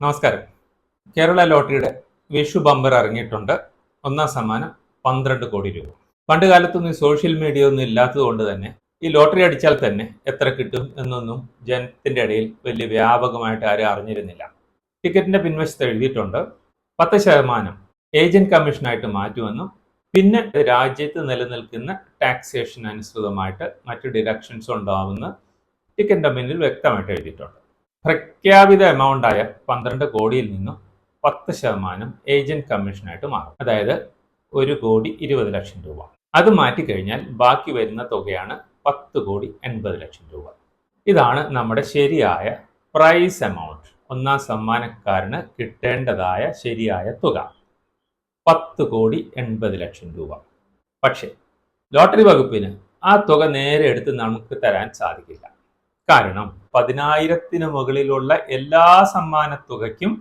നമസ്കാരം. കേരള ലോട്ടറിയുടെ വിഷു ബമ്പർ ഇറങ്ങിയിട്ടുണ്ട്. ഒന്നാം സമ്മാനം പന്ത്രണ്ട് കോടി രൂപ. പണ്ട് കാലത്തൊന്നും സോഷ്യൽ മീഡിയ ഒന്നും ഇല്ലാത്തത് കൊണ്ട് തന്നെ ഈ ലോട്ടറി അടിച്ചാൽ തന്നെ എത്ര കിട്ടും എന്നൊന്നും ജനത്തിന്റെ ഇടയിൽ വലിയ വ്യാപകമായിട്ട് ആരും അറിഞ്ഞിരുന്നില്ല. ടിക്കറ്റിന്റെ പിൻവശത്ത് എഴുതിയിട്ടുണ്ട് പത്ത് ശതമാനം ഏജന്റ് കമ്മീഷനായിട്ട് മാറ്റുമെന്നും പിന്നെ രാജ്യത്ത് നിലനിൽക്കുന്ന ടാക്സേഷൻ അനുസൃതമായിട്ട് മറ്റു ഡിഡക്ഷൻസ് ഉണ്ടാവുമെന്ന് ടിക്കറ്റിന്റെ മുന്നിൽ വ്യക്തമായിട്ട് എഴുതിയിട്ടുണ്ട്. പ്രഖ്യാപിത എമൗണ്ടായ പന്ത്രണ്ട് കോടിയിൽ നിന്നും പത്ത് ശതമാനം ഏജന്റ് കമ്മീഷനായിട്ട് മാറും. അതായത് ഒരു കോടി ഇരുപത് ലക്ഷം രൂപ. അത് മാറ്റിക്കഴിഞ്ഞാൽ ബാക്കി വരുന്ന തുകയാണ് പത്ത് കോടി എൺപത് ലക്ഷം രൂപ. ഇതാണ് നമ്മുടെ ശരിയായ പ്രൈസ് എമൗണ്ട് ഒന്നാം സമ്മാനക്കാരന് കിട്ടേണ്ടതായ ശരിയായ തുക. പത്ത് കോടി എൺപത് ലക്ഷം രൂപ. പക്ഷേ ലോട്ടറി വകുപ്പിന് ആ തുക നേരെ എടുത്ത് നമുക്ക് തരാൻ സാധിക്കില്ല. കാരണം പതിനായിരത്തിന് മുകളിലുള്ള എല്ലാ സമ്മാന തുകയ്ക്കും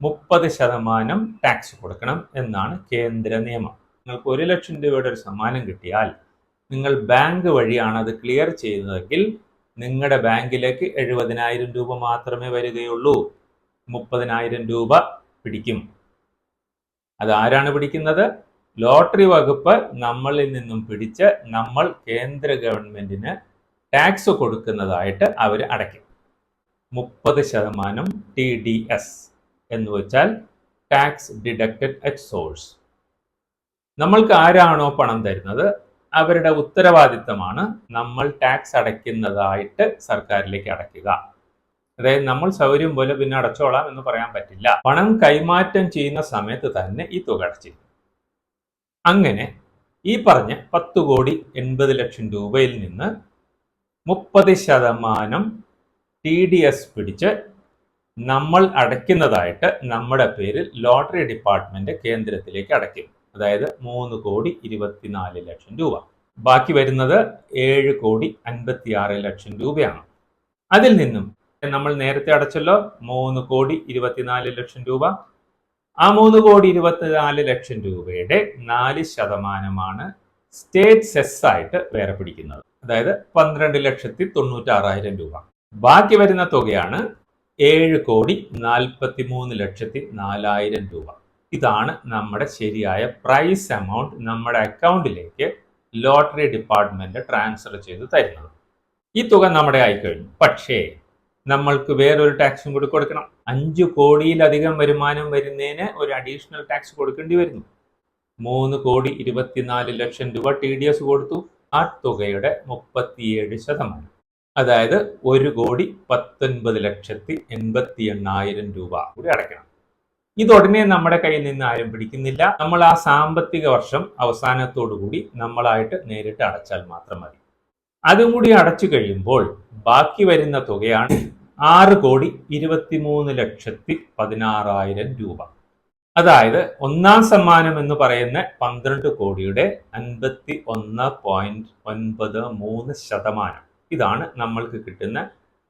മുപ്പത് ശതമാനം ടാക്സ് കൊടുക്കണം എന്നാണ് കേന്ദ്ര നിയമം. നിങ്ങൾക്ക് ഒരു ലക്ഷം രൂപയുടെ ഒരു സമ്മാനം കിട്ടിയാൽ നിങ്ങൾ ബാങ്ക് വഴിയാണ് അത് ക്ലിയർ ചെയ്യുന്നതെങ്കിൽ നിങ്ങളുടെ ബാങ്കിലേക്ക് എഴുപതിനായിരം രൂപ മാത്രമേ വരികയുള്ളൂ. മുപ്പതിനായിരം രൂപ പിടിക്കും. അതാരാണ് പിടിക്കുന്നത്? ലോട്ടറി വകുപ്പ് നമ്മളിൽ നിന്നും പിടിച്ച് നമ്മൾ കേന്ദ്ര ഗവൺമെന്റിന് ടാക്സ് കൊടുക്കുന്നതായിട്ട് അവർ അടയ്ക്കും. മുപ്പത് ശതമാനം ടി ഡി എസ് എന്ന് വെച്ചാൽ ടാക്സ് ഡിഡക്റ്റഡ് അറ്റ് സോഴ്സ് നമ്മൾക്ക് ആരാണോ പണം തരുന്നത്? അവരുടെ ഉത്തരവാദിത്തമാണ് നമ്മൾ ടാക്സ് അടയ്ക്കുന്നതായിട്ട് സർക്കാരിലേക്ക് അടയ്ക്കുക. അതായത് നമ്മൾ സൗകര്യം പോലെ പിന്നെ അടച്ചോളാം എന്ന് പറയാൻ പറ്റില്ല. പണം കൈമാറ്റം ചെയ്യുന്ന സമയത്ത് തന്നെ ഈ തുക അടച്ചിരുന്നു അങ്ങനെ ഈ പറഞ്ഞ പത്ത് കോടി എൺപത് ലക്ഷം രൂപയിൽ നിന്ന് മുപ്പത് ശതമാനം ടി ഡി എസ് പിടിച്ച് നമ്മൾ അടയ്ക്കുന്നതായിട്ട് നമ്മുടെ പേരിൽ ലോട്ടറി ഡിപ്പാർട്ട്മെന്റ് കേന്ദ്രത്തിലേക്ക് അടയ്ക്കും. അതായത് മൂന്ന് കോടി ഇരുപത്തിനാല് ലക്ഷം രൂപ. ബാക്കി വരുന്നത് ഏഴ് കോടി അൻപത്തിയാറ് ലക്ഷം രൂപയാണ്. അതിൽ നിന്നും നമ്മൾ നേരത്തെ അടച്ചല്ലോ മൂന്ന് കോടി ഇരുപത്തിനാല് ലക്ഷം രൂപ. ആ മൂന്ന് കോടി ഇരുപത്തിനാല് ലക്ഷം രൂപയുടെ നാല് ശതമാനമാണ് സ്റ്റേറ്റ് സെസ് ആയിട്ട് വേറെ പിടിക്കുന്നത് അതായത് പന്ത്രണ്ട് ലക്ഷത്തി തൊണ്ണൂറ്റാറായിരം രൂപ. ബാക്കി വരുന്ന തുകയാണ് ഏഴ് കോടി നാൽപ്പത്തി മൂന്ന് ലക്ഷത്തി നാലായിരം രൂപ. ഇതാണ് നമ്മുടെ ശരിയായ പ്രൈസ് എമൗണ്ട് നമ്മുടെ അക്കൗണ്ടിലേക്ക് ലോട്ടറി ഡിപ്പാർട്ട്മെന്റ് ട്രാൻസ്ഫർ ചെയ്ത് തരുന്നത്. ഈ തുക നമ്മുടെ ആയിക്കഴിഞ്ഞു പക്ഷേ നമ്മൾക്ക് വേറൊരു ടാക്സും കൂടി കൊടുക്കണം. അഞ്ച് കോടിയിലധികം വരുമാനം വരുന്നതിന് ഒരു അഡീഷണൽ ടാക്സ് കൊടുക്കേണ്ടി വരുന്നു. മൂന്ന് കോടി ഇരുപത്തിനാല് ലക്ഷം രൂപ ടി ഡി എസ് കൊടുത്തു. ആ തുകയുടെ മുപ്പത്തിയേഴ് ശതമാനം. അതായത് ഒരു കോടി പത്തൊൻപത് ലക്ഷത്തി എൺപത്തി എണ്ണായിരം രൂപ കൂടി അടയ്ക്കണം. ഇത് ഉടനെ നമ്മുടെ കയ്യിൽ നിന്ന് ആരും പിടിക്കുന്നില്ല. നമ്മൾ ആ സാമ്പത്തിക വർഷം അവസാനത്തോടു കൂടി നമ്മളായിട്ട് നേരിട്ട് അടച്ചാൽ മാത്രം മതി. അതും കൂടി അടച്ചു കഴിയുമ്പോൾ ബാക്കി വരുന്ന തുകയാണ് ആറ് കോടി ഇരുപത്തിമൂന്ന് ലക്ഷത്തി പതിനാറായിരം രൂപ. അതായത് ഒന്നാം സമ്മാനം എന്ന് പറയുന്ന പന്ത്രണ്ട് കോടിയുടെ അൻപത്തി ഒന്ന് പോയിന്റ് ഒൻപത് മൂന്ന് ശതമാനം. ഇതാണ് നമ്മൾക്ക് കിട്ടുന്ന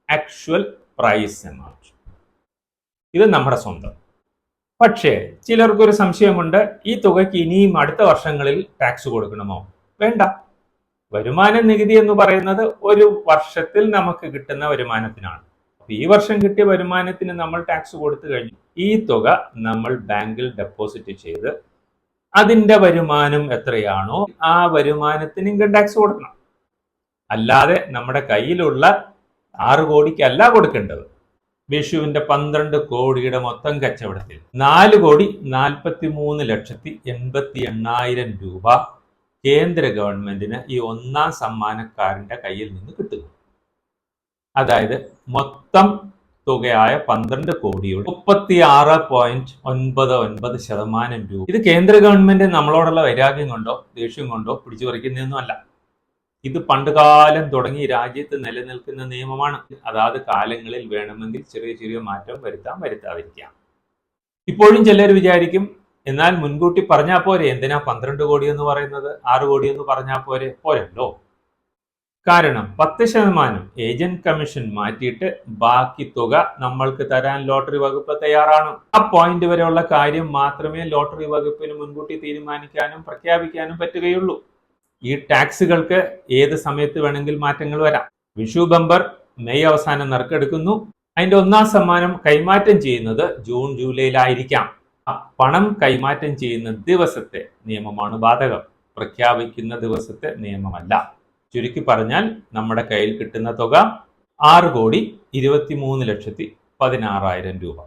ആക്ച്വൽ പ്രൈസ് എമൗണ്ട് ഇത് നമ്മുടെ സ്വന്തം. പക്ഷേ ചിലർക്കൊരു സംശയമുണ്ട് ഈ തുകയ്ക്ക് ഇനിയും അടുത്ത വർഷങ്ങളിൽ ടാക്സ് കൊടുക്കണമോ? വേണ്ട. വരുമാന നികുതി എന്ന് പറയുന്നത് ഒരു വർഷത്തിൽ നമുക്ക് കിട്ടുന്ന വരുമാനത്തിനാണ്. ഈ വർഷം കിട്ടിയ വരുമാനത്തിന് നമ്മൾ ടാക്സ് കൊടുത്തു കഴിഞ്ഞു. ഈ തുക നമ്മൾ ബാങ്കിൽ ഡെപ്പോസിറ്റ് ചെയ്ത് അതിന്റെ വരുമാനം എത്രയാണോ ആ വരുമാനത്തിന് ഇൻകം ടാക്സ് കൊടുക്കണം. അല്ലാതെ നമ്മുടെ കയ്യിലുള്ള ആറ് കോടിക്കല്ല കൊടുക്കേണ്ടത്. വിഷുവിന്റെ പന്ത്രണ്ട് കോടിയുടെ മൊത്തം കച്ചവടത്തിൽ നാല് കോടി നാൽപ്പത്തി മൂന്ന് ലക്ഷത്തി എൺപത്തി എണ്ണായിരം രൂപ കേന്ദ്ര ഗവൺമെന്റിന് ഈ ഒന്നാം സമ്മാനക്കാരന്റെ കയ്യിൽ നിന്ന് കിട്ടുന്നു. അതായത് മൊത്തം തുകയായ പന്ത്രണ്ട് കോടിയുടെ മുപ്പത്തി ആറ് പോയിന്റ് ഒൻപത് ഒൻപത് ശതമാനം രൂപ. ഇത് കേന്ദ്ര ഗവൺമെന്റ് നമ്മളോടുള്ള വൈരാഗ്യം കൊണ്ടോ ദേഷ്യം കൊണ്ടോ പിടിച്ചു പറിക്കുന്നതൊന്നും അല്ല. ഇത് പണ്ടുകാലം തുടങ്ങി രാജ്യത്ത് നിലനിൽക്കുന്ന നിയമമാണ്. അതാത് കാലങ്ങളിൽ വേണമെങ്കിൽ ചെറിയ ചെറിയ മാറ്റം വരുത്താം വരുത്താതിരിക്കാം. ഇപ്പോഴും ചിലർ വിചാരിക്കും എന്നാൽ മുൻകൂട്ടി പറഞ്ഞാൽ പോരെ എന്തിനാ പന്ത്രണ്ട് കോടി എന്ന് പറയുന്നത്? ആറ് കോടി എന്ന് പറഞ്ഞാൽ പോരെ? പോരല്ലോ. കാരണം പത്ത് ശതമാനം ഏജന്റ് കമ്മീഷൻ മാറ്റിയിട്ട് ബാക്കി തുക നമ്മൾക്ക് തരാൻ ലോട്ടറി വകുപ്പ് തയ്യാറാണ്. ആ പോയിന്റ് വരെയുള്ള കാര്യം മാത്രമേ ലോട്ടറി വകുപ്പിന് മുൻകൂട്ടി തീരുമാനിക്കാനും പ്രഖ്യാപിക്കാനും പറ്റുകയുള്ളൂ. ഈ ടാക്സുകൾക്ക് ഏത് സമയത്ത് വേണമെങ്കിൽ മാറ്റങ്ങൾ വരാം. വിഷു ബമ്പർ മെയ് അവസാനം നറുക്കെടുക്കുന്നു. അതിന്റെ ഒന്നാം സമ്മാനം കൈമാറ്റം ചെയ്യുന്നത് ജൂൺ ജൂലൈയിലായിരിക്കാം. പണം കൈമാറ്റം ചെയ്യുന്ന ദിവസത്തെ നിയമമാണ് ബാധകം. പ്രഖ്യാപിക്കുന്ന ദിവസത്തെ നിയമമല്ല. ചുരുക്കി പറഞ്ഞാൽ നമ്മുടെ കയ്യിൽ കിട്ടുന്ന തുക ആറ് കോടി ഇരുപത്തി മൂന്ന് ലക്ഷത്തി പതിനാറായിരം രൂപ.